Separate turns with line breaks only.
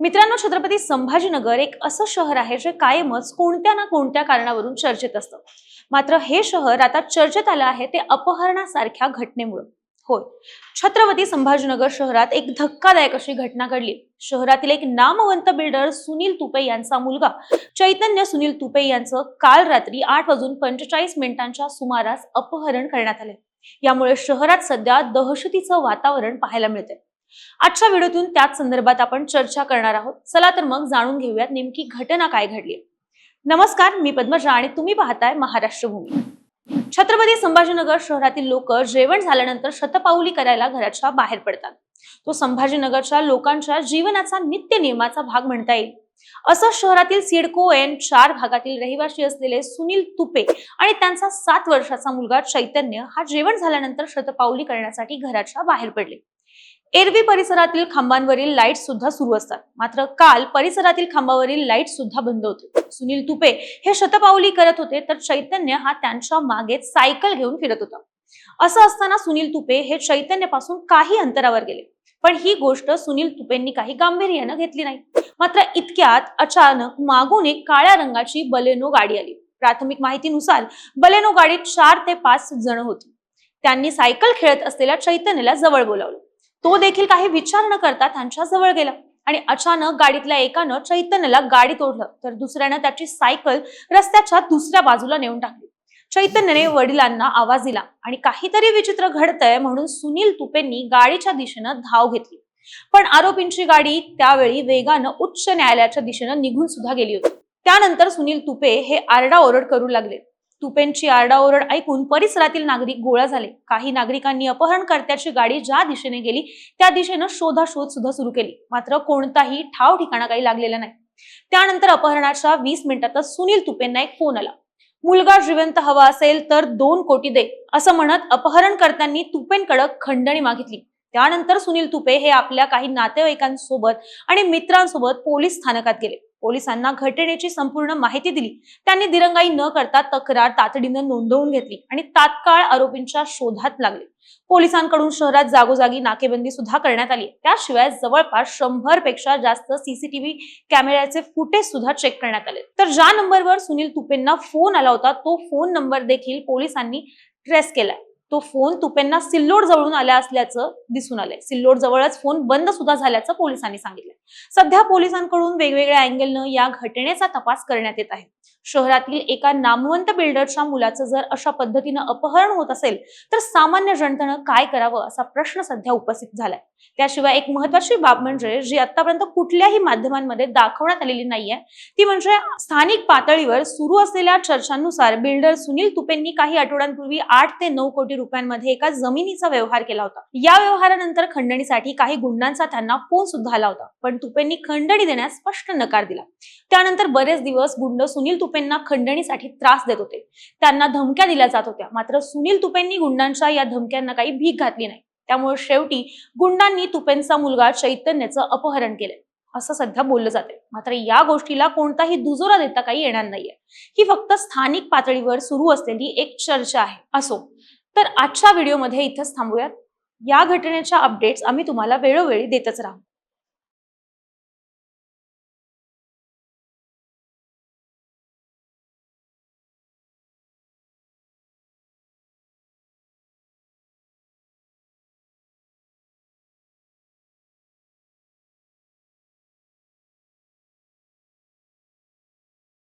मित्रांनो छत्रपती संभाजीनगर एक असं शहर आहे जे कायमच कोणत्या ना कोणत्या कारणावरून चर्चेत असतं. मात्र हे शहर आता चर्चेत आलं आहे ते अपहरणासारख्या घटनेमुळे. होय छत्रपती संभाजीनगर शहरात एक धक्कादायक अशी घटना घडली. शहरातील एक नामवंत बिल्डर सुनील तुपे यांचा मुलगा चैतन्य सुनील तुपे यांचं काल रात्री आठ वाजून पंचेचाळीस मिनिटांच्या सुमारास अपहरण करण्यात आले यामुळे शहरात सध्या दहशतीचं वातावरण पाहायला मिळते आजच्या व्हिडिओतून त्याच संदर्भात आपण चर्चा करणार आहोत. चला तर मग जाणून घेऊयात नेमकी घटना काय घडली. नमस्कार मी पद्मजा आणि तुम्ही पाहताय महाराष्ट्र भूमी छत्रपती संभाजीनगर शहरातील लोक जेवण झाल्यानंतर शतपावली करायला घराच्या बाहेर पडतात. तो संभाजीनगरच्या लोकांच्या जीवनाचा नित्य नियमाचा भाग म्हणता येईल. असं शहरातील सिडको एन चार भागातील रहिवासी असलेले सुनील तुपे आणि त्यांचा सात वर्षाचा मुलगा चैतन्य हा जेवण झाल्यानंतर शतपावली करण्यासाठी घराच्या बाहेर पडले. एरवी परिसरातील खांबांवरील लाइट सुद्धा सुरू असतात. मात्र काल परिसरातील खांबावरील लाइट सुद्धा बंद होते. सुनील तुपे हे शतपावली करत होते तर चैतन्य हा त्यांच्या मागे सायकल घेऊन फिरत होता. असं असताना सुनील तुपे हे चैतन्यापासून काही अंतरावर गेले. पण ही गोष्ट सुनील तुपेंनी काही गांभीर्यानं घेतली नाही. मात्र इतक्यात अचानक मागून एक काळ्या रंगाची बलेनो गाडी आली. प्राथमिक माहितीनुसार बलेनो गाडीत चार ते पाच जण होती. त्यांनी सायकल खेळत असलेल्या चैतन्यला जवळ बोलावलं. तो देखील काही विचार न करता त्यांच्या जवळ गेला. आणि अचानक गाडीतल्या एकानं चैतन्यला गाडीत ओढलं तर दुसऱ्यानं त्याची सायकल रस्त्याच्या दुसऱ्या बाजूला नेऊन टाकली. चैतन्यने वडिलांना आवाज दिला. आणि काहीतरी विचित्र घडतंय म्हणून सुनील तुपेंनी गाडीच्या दिशेनं धाव घेतली. पण आरोपींची गाडी त्यावेळी वेगानं उच्च न्यायालयाच्या दिशेनं निघून सुद्धा गेली होती. त्यानंतर सुनील तुपे हे आरडाओरड करू लागले. तुपेंची आरडाओरड ऐकून परिसरातील नागरिक गोळा झाले. काही नागरिकांनी अपहरणकर्त्याची गाडी ज्या दिशेने गेली त्या दिशेनं शोधाशोध सुद्धा सुरू केली. मात्र कोणताही ठाव ठिकाणा काही लागलेला नाही. त्यानंतर अपहरणाच्या वीस मिनिटातच सुनील तुपेंना एक फोन आला. मुलगा जिवंत हवा असेल तर दोन कोटी दे असं म्हणत अपहरणकर्त्यांनी तुपेंकडे खंडणी मागितली. त्यानंतर सुनील तुपे हे आपल्या काही नातेवाईकांसोबत आणि मित्रांसोबत पोलीस स्थानकात गेले. पोलिसांना घटनेची संपूर्ण माहिती दिली. त्यांनी दिरंगाई न करता तक्रार तातडीनं नोंदवून घेतली आणि तात्काळ आरोपींच्या शोधात लागले. पोलिसांकडून शहरात जागोजागी नाकेबंदी सुद्धा करण्यात आली. त्याशिवाय जवळपास शंभरपेक्षा जास्त सीसीटीव्ही कॅमेऱ्याचे फुटेज सुद्धा चेक करण्यात आले. तर ज्या नंबरवर सुनील तुपेंना फोन आला होता तो फोन नंबर देखील पोलिसांनी ट्रेस केलाय. तो फोन तुपेंना सिल्लोड जवळून आला असल्याचं दिसून आलंय. सिल्लोड जवळच फोन बंद सुद्धा झाल्याचं पोलिसांनी सांगितलंय. सध्या पोलिसांकडून वेगवेगळ्या अँगलनं या घटनेचा तपास करण्यात येत आहे. शहरातील एका नामवंत बिल्डरच्या मुलाचं जर अशा पद्धतीनं अपहरण होत असेल तर सामान्य जनतेनं काय करावं असा प्रश्न सध्या उपस्थित झालाय. त्याशिवाय एक महत्वाची बाब म्हणजे जी आतापर्यंत कुठल्याही माध्यमांमध्ये दाखवण्यात आलेली नाहीये ती म्हणजे स्थानिक पातळीवर सुरू असलेल्या चर्चांनुसार बिल्डर सुनील तुपेंनी काही आठवड्यांपूर्वी आठ ते नऊ कोटी कोटी रुपयांमध्ये एका जमिनीचा व्यवहार केला होता. या व्यवहारानंतर खंडणीसाठी काही गुंडांचा त्यांना फोन सुद्धा आला होता. पण तुपेंनी खंडणी देण्यास स्पष्ट नकार दिला. त्यानंतर बरेच दिवस गुंड सुनील तुपेंना खंडणीसाठी त्रास देत होते. त्यांना धमक्या दिल्या जात होत्या. मात्र सुनील तुपेंनी गुंडांच्या या धमक्यांना काही भीक घातली नाही. त्यामुळे शेवटी गुंडांनी तुपेंचा मुलगा चैतन्याचं अपहरण केलंय असं सध्या बोललं जाते मात्र या गोष्टीला कोणताही दुजोरा देता काही येणार नाहीये. ही फक्त स्थानिक पातळीवर सुरू असलेली एक चर्चा आहे. असो. तर आजच्या व्हिडिओमध्ये इथंच थांबूयात. या घटनेच्या अपडेट्स आम्ही तुम्हाला वेळोवेळी देतच राहू.